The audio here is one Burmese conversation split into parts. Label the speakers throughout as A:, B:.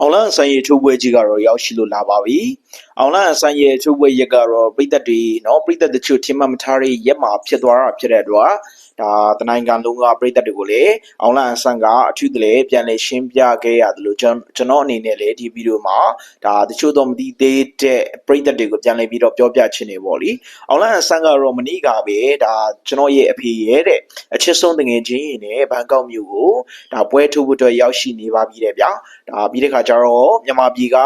A: အောင်လန်အဆိုင်ရဲ့ထုတ်ပွဲကြီးကတော့ရောက်ရှိလို့လာပါပြီ။အောင်လန်အဆိုင်ရဲ့ထုတ်ပွဲရက်ကတော့ပြည်သက်တွေနော်ပြည်သက်တချို့ထင်မှတ်မထားတဲ့ရက်မှာဖြစ်သွားတာဖြစ်တဲ့အတွက်ဒါတနိုင်ငံလုံးကပြည်သက်တွေကိုလည်းအောင်လန်အဆန်ကအထူးတလည်းပြန်လည်ရှင်းပြခဲ့ရတယ်လို့ကျွန်ကျွန်တော်အနေနဲ့လည်းဒီဗီဒီယိုမှာဒါတချို့တော့မသိသေးတဲ့ပြည်သက်တွေကိုပြန်လည်ပြီးတော့ပြောပြချင်နေပါလိ။အောင်လန်အဆန်ကတော့မနေ့ကပဲဒါကျွန်တော်ရဲ့အဖေရဲ့တဲ့အချစ်ဆုံးတငယ်ချင်းရင်းနဲ့ဘန်ကောက်မြို့ကိုဒါပွဲထုတ်ဖို့အတွက်ရောက်ရှိနေပါပြီတဲ့ဗျာ။ဒါပြီးတဲ့ခါကျတော့မြန်မာပြည်က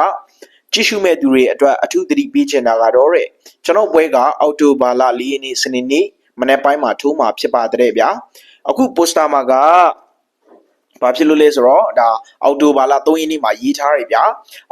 A: ကြည့်ရှုမဲ့သူတွေအတွက်အထူးသတိပေးချင်တာကတော့တဲ့ကျွန်တော်ပွဲကအောက်တိုဘာလ၄ရက်နေ့စနေနေ့ မနေ့ပိုင်းမှာထိုးမှာဖြစ်ပါတယ်ဗျာအခုပိုစတာမှာကဘာဖြစ်လို့လဲဆိုတော့ဒါအောက်တိုဘာလ3ရက်နေ့မှာရေးထားရဗျာ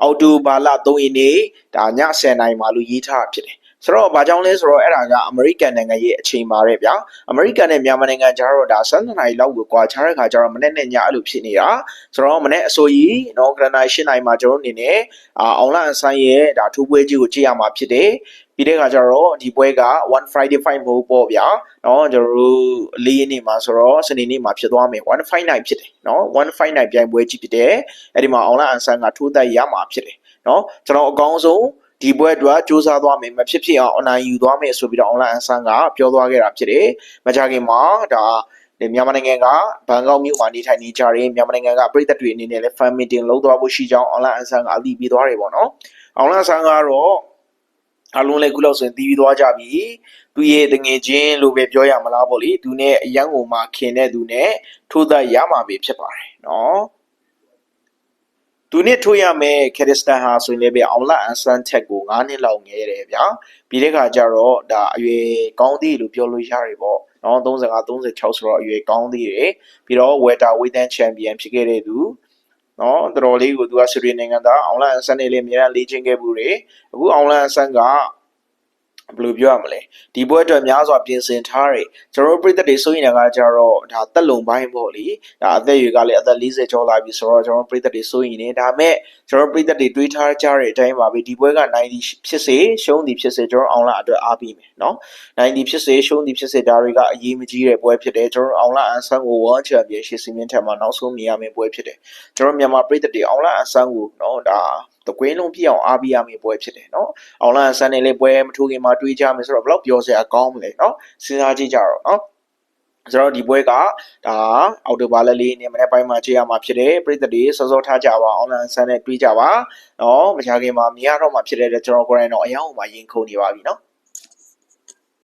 A: အောက်တိုဘာလ3ရက်နေ့ဒါည10:00နာရီမှာလို့ရေးထားတာဖြစ်တယ် ဆိုတော့ဘာကြောင့်လဲဆိုတော့အဲ့ဒါကအမေရိကန်နိုင်ငံရဲ့အချိန်ပါတဲ့ဗျာအမေရိကန်နဲ့မြန်မာနိုင်ငံကြားတော့ဒါ12နာရီလောက်ကိုကွာခြားတဲ့ခါကျတော့မနေ့နဲ့ညအဲ့လိုဖြစ်နေတာဆိုတော့မနေ့အစိုးရနော်ဂရနာ8နိုင်မှာကျွန်တော်အနေနဲ့အာအွန်လိုင်းအဆိုင်ရဲ့ဒါထိုးပွဲကြီးကိုကြည့်ရမှာဖြစ်တယ်ပြီးတဲ့ခါကျတော့ဒီပွဲက1 Friday 5ဘို့ပေါ့ဗျာเนาะကျွန်တော်တို့လေးရက်နေ့မှာဆိုတော့စနေနေ့မှာဖြစ်သွားမယ်1 5 night ဖြစ်တယ်เนาะ1 5 night ပြိုင်ပွဲကြီးဖြစ်တယ်အဲ့ဒီမှာ online အဆိုင်ကထိုးသက်ရမှာဖြစ်တယ်เนาะကျွန်တော်အကောင်းဆုံး ဒီပွဲအတွက်စူးစမ်းသွားမယ်မဖြစ်ဖြစ်အောင်အနိုင်ယူသွားမယ်ဆိုပြီးတော့ online အဆန်းကပြောသွားခဲ့တာဖြစ်တယ်မကြခင်မှာဒါဒီမြန်မာနိုင်ငံကဘန်ကောက်မြို့မှာနေထိုင်နေကြတဲ့မြန်မာနိုင်ငံကပြည်သက်တွေအနေနဲ့လည်း fan meeting လုပ်သွားဖို့ရှိကြောင်း online အဆန်းကအသိပေးသွားတယ်ပေါ့နော် online အဆန်းကတော့အလုံးလည်းခုလောက်ဆိုရင်တီးပြီးသွားကြပြီသူရဲ့တငယ်ချင်းလို့ပဲပြောရမလားပေါ့လေသူနဲ့အရန်ကိုမှခင်တဲ့သူနဲ့ထိုးသက်ရမှာပဲဖြစ်ပါတယ်နော် သူနဲ့ထိုးရမယ်ခရစ်စတန်ဟာဆိုရင်လည်းပဲအောင်လာအန်ဆန်ချက်ကို9နှစ်လောက်ငယ်တယ်ဗျာပြီးတဲ့ခါကျတော့ဒါအရွယ်ကောင်းသေးလို့ပြောလို့ရတယ်ပေါ့နော်35 36ဆိုတော့အရွယ်ကောင်းသေးတယ်ပြီးတော့ဝက်တာဝေးတန်ချန်ပီယံဖြစ်ခဲ့တဲ့သူနော်တော်တော်လေးကိုသူကဆွေနိုင်ငံသားအောင်လာအန်ဆန်နဲ့လည်းအများကြီးလေ့ကျင့်ခဲ့မှုတွေအခုအောင်လာအန်ဆန်က ဘယ်လိုပြောရမလဲဒီပွဲအတွက်များစွာပြင်ဆင်ထားတယ်ကျွန်တော်တို့ပြည်သက်တွေစိုးရင်ကကြတော့ဒါတက်လုံပိုင်းပေါ့လေဒါအသက်အရွယ်ကလည်းအသက်40ကျော်လာပြီဆိုတော့ကျွန်တော်တို့ပြည်သက်တွေစိုးရင်နေဒါမဲ့ကျွန်တော်တို့ပြည်သက်တွေတွေးထားကြတဲ့အတိုင်းပါပဲဒီပွဲက90ဖြစ်စေရှုံးသည်ဖြစ်စေကျွန်တော်အောင်လာအတွက်အားပေးမယ်နော်90ဖြစ်စေရှုံးသည်ဖြစ်စေဒါတွေကအရေးမကြီးတဲ့ပွဲဖြစ်တယ်ကျွန်တော်အောင်လာအန်ဆန်ကို World Championship စီမင်းထက်မှာနောက်ဆုံးမြင်ရမယ့်ပွဲဖြစ်တယ်ကျွန်တော်မြန်မာပြည်သက်တွေအောင်လာအန်ဆန်ကိုနော်ဒါ တကွင်းလုံးပြည့်အောင်အားပေးရမယ့်ပွဲဖြစ်တယ်နော်။အောင်လန်ဆန်နေလေးပွဲမထိုးခင်မှာတွေးကြမယ်ဆိုတော့ဘယ်လောက်ပြောစရာကောင်းမလဲနော်။စဉ်းစားကြည့်ကြတော့နော်။ဆိုတော့ဒီပွဲကဒါအော်တိုဘာလလေးနဲ့မနေ့ပိုင်းမှာကြည့်ရမှာဖြစ်တယ်ပြည်သက်တွေစောစောထားကြပါအောင်လန်ဆန်နဲ့တွေးကြပါနော်မကြခင်မှာမြင်ရတော့မှာဖြစ်တဲ့အတွက်ကျွန်တော်ကိုယ်တိုင်တော့အယောင်မှာရင်ခုန်နေပါပြီနော်